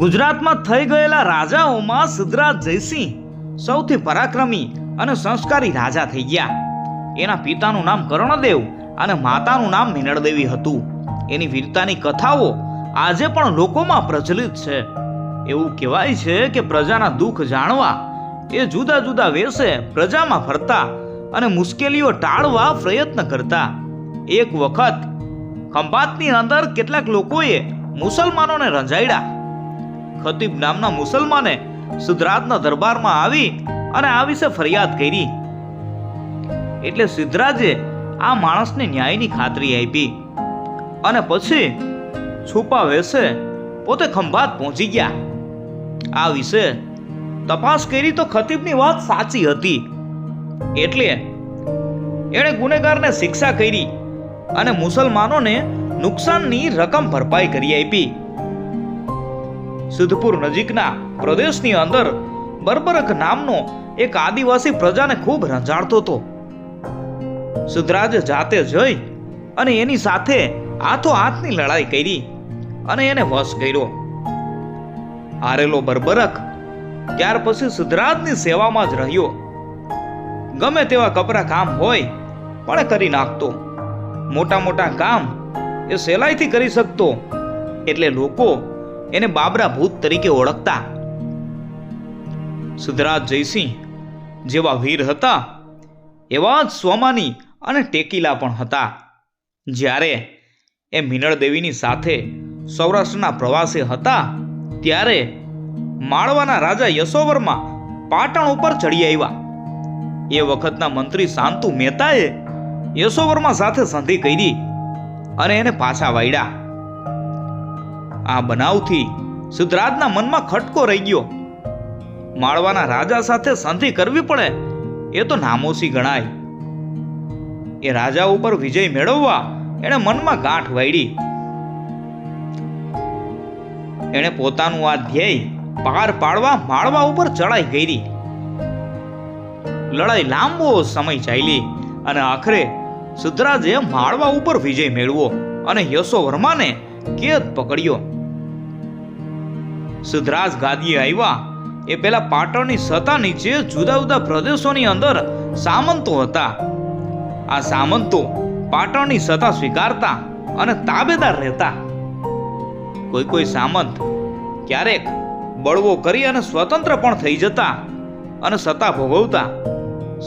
ગુજરાતમાં થઈ ગયેલા રાજાઓમાં સિદ્ધરાજ જયસિંહ સૌથી પરાક્રમી અને સંસ્કારી રાજા થઈ ગયા. એના પિતાનું નામ કર્ણદેવ અને માતાનું નામ મિનળદેવી હતું. એની વીરતાની કથાઓ આજે પણ લોકોમાં પ્રચલિત છે. એવું કહેવાય છે કે પ્રજાના દુઃખ જાણવા એ જુદા જુદા વેશે પ્રજામાં ફરતા અને મુશ્કેલીઓ ટાળવા પ્રયત્ન કરતા. એક વખત ખંભાતની અંદર કેટલાક લોકોએ મુસલમાનોને રંજાયડા. ખતીબ નામના મુસલમાને સિદ્ધરાજના દરબારમાં આવી અને આ વિશે ફરિયાદ કરી. એટલે સિદ્ધરાજે આ માણસને ન્યાયની ખાતરી આપી અને પછી છુપા વેશે પોતે ખંભાત પહોંચી ગયા. આ વિશે તપાસ કરી તો ખતીબની વાત સાચી હતી. એટલે એણે ગુનેગારને શિક્ષા કરી અને મુસલમાનોને નુકસાનની રકમ ભરપાઈ કરી આપી. સિદ્ધપુર નજીકના પ્રદેશની અંદર બર્બરક નામનો એક આદિવાસી પ્રજાને ખૂબ રંજાડતો હતો. સુધરાજ જાતે જઈ અને એની સાથે હાથો હાથની લડાઈ કરી અને એને વશ કર્યો. હારેલો બર્બરક ત્યાર પછી સિદ્ધરાજની સેવામાં જ રહ્યો. ગમે તેવા કપરા કામ હોય પણ કરી નાખતો. મોટા મોટા કામ એ સહેલાઈથી કરી શકતો. એટલે લોકો એને બાબરા ભૂત તરીકે ઓળખતા. સુધરાજ જયસિંહ જેવા વીર હતા, એવા જ સ્વમાની અને ટેકીલા પણ હતા. જ્યારે એ મિનળ દેવીની સાથે સૌરાષ્ટ્રના પ્રવાસે હતા, ત્યારે માળવાના રાજા યશોવર્મા પાટણ ઉપર ચડી આવ્યા. એ વખતના મંત્રી શાંતુ મહેતાએ યશોવર્મા સાથે સંધિ કરી અને એને પાછા વાળ્યા આ બનાવથી સિદ્ધરાજના મનમાં ખટકો રહી ગયો. માળવાના રાજા સાથે સંધિ કરવી પડે, એ તો નામોસી ગણાય. એ રાજા ઉપર વિજય મેળવવા એણે મનમાં ગાંઠ વાળી એણે પોતાનું આ ધ્યેય પાર પાડવા માળવા ઉપર ચડાઈ ગઈ લડાઈ લાંબો સમય ચાલી અને આખરે સિદ્ધરાજે માળવા ઉપર વિજય મેળવો અને યશોવર્માને કેદ પકડ્યો. સિદ્ધરાજ ગાદીએ આવ્યા. એ પહેલા પાટણની સત્તા નીચે જુદા જુદા પ્રદેશોની અંદર સામંતો હતા. આ સામંતો પાટણની સત્તા સ્વીકારતા અને તાબેદાર રહેતા. કોઈ કોઈ સામંત ક્યારેક બળવો કરી અને સ્વતંત્ર પણ થઈ જતા અને સત્તા ભોગવતા.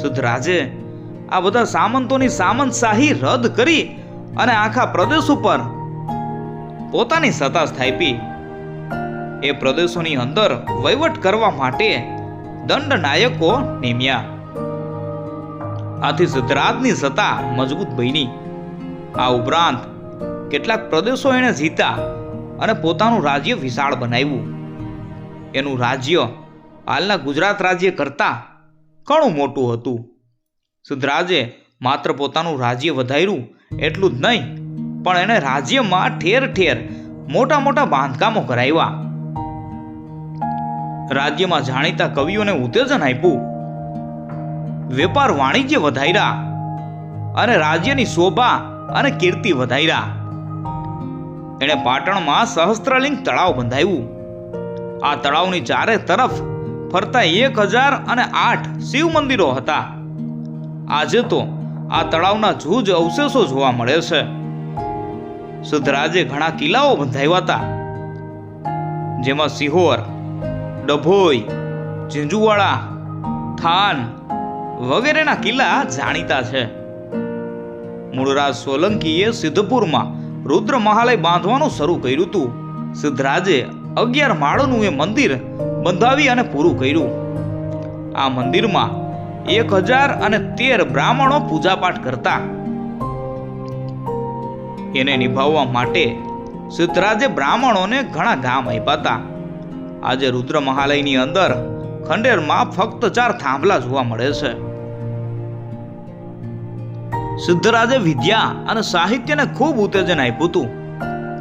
સુધરાજે આ બધા સામંતોની સામંતશાહી રદ કરી અને આખા પ્રદેશ ઉપર પોતાની સત્તા સ્થાપી. એ પ્રદેશોની અંદર વહીવટ કરવા માટે દંડ નાયકો નિમ્યા. આથી સિદ્ધરાજની સત્તા મજબૂત બની. આ ઉપરાંત કેટલાક પ્રદેશો એણે જીતા અને પોતાનું રાજ્ય વિશાળ બનાવ્યું. એનું રાજ્ય હાલના ગુજરાત રાજ્ય કરતાં ઘણું મોટું હતું. સિદ્ધરાજે માત્ર પોતાનું રાજ્ય વધાર્યું એટલું જ નહીં, પણ એણે રાજ્યમાં ઠેર ઠેર મોટા મોટા બાંધકામો કરાવ્યા. રાજ્યમાં જાણીતા કવિઓને ઉત્તેજન આપ્યું. વેપાર વાણિજ્ય વધાર્યા અને રાજ્યની શોભા અને કીર્તિ વધાર્યા. એણે પાટણમાં સહસ્ત્રલિંગ તળાવ બંધાવ્યું આ તળાવની ચારે તરફ ફરતા એક હજાર અને આઠ શિવ મંદિરો હતા. આજે તો આ તળાવના જૂજ અવશેષો જોવા મળે છે. સિદ્ધરાજે ઘણા કિલ્લાઓ બંધાવ્યા હતા. જેમાં સિહોર ડભોઈ, ઝીંઝુવાડા, થાન વગેરેના કિલ્લા જાણીતા છે. મૂળરાજ સોલંકીએ સિદ્ધપુરમાં રુદ્ર મહાલય બાંધવાનું શરૂ કર્યું હતું. સિદ્ધરાજે અગિયાર માળનું એ મંદિર બંધાવી અને પૂરું કર્યું. આ મંદિરમાં એક હજાર અને તેર બ્રાહ્મણો પૂજાપાઠ કરતા. એને નિભાવવા માટે સિદ્ધરાજે બ્રાહ્મણોને ઘણા ગામ આપ્યા હતા. આજે રુદ્ર મહાલયની અંદર ખંડેરમાં ફક્ત ચાર થાંભલા જોવા મળે છે. સિદ્ધરાજે વિદ્યા અને સાહિત્યને ખૂબ ઉત્તેજન આપ્યું હતું.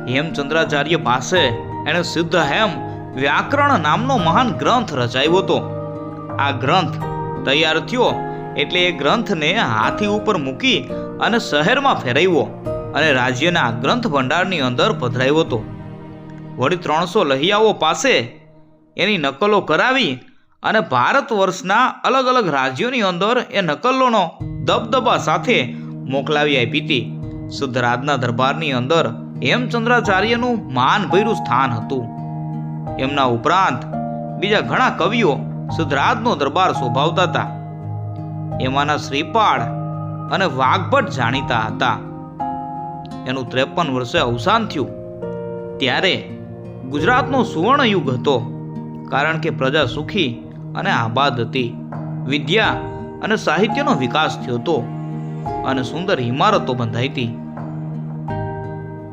હેમચંદ્રાચાર્ય પાસે એણે સિદ્ધ હેમ વ્યાકરણ નામનો મહાન ગ્રંથ રચાયો હતો. આ ગ્રંથ તૈયાર થયો એટલે એ ગ્રંથને હાથી ઉપર મૂકી અને શહેરમાં ફેરવ્યો અને રાજ્યના ગ્રંથ ભંડારની અંદર પધરાયો હતો. વળી ત્રણસો લહિયાઓ પાસે એની નકલો કરાવી અને ભારત વર્ષના અલગ અલગ રાજ્યોની અંદર એ નકલોનો દબદબા સાથે મોકલાવી આપી હતી. સિદ્ધરાજના દરબારની અંદર હેમચંદ્રાચાર્યનું માનભર્યું સ્થાન હતું. એમના ઉપરાંત બીજા ઘણા કવિઓ સિદ્ધરાજનો દરબાર શોભાવતા હતા. એમાંના શ્રીપાળ અને વાઘભટ જાણીતા હતા. એનું ત્રેપન વર્ષે અવસાન થયું. ત્યારે ગુજરાતનો સુવર્ણ યુગ હતો. કારણ કે પ્રજા સુખી અને આબાદ હતી. વિદ્યા અને સાહિત્યનો વિકાસ થયો હતો અને સુંદર ઇમારતો બંધાઈ હતી.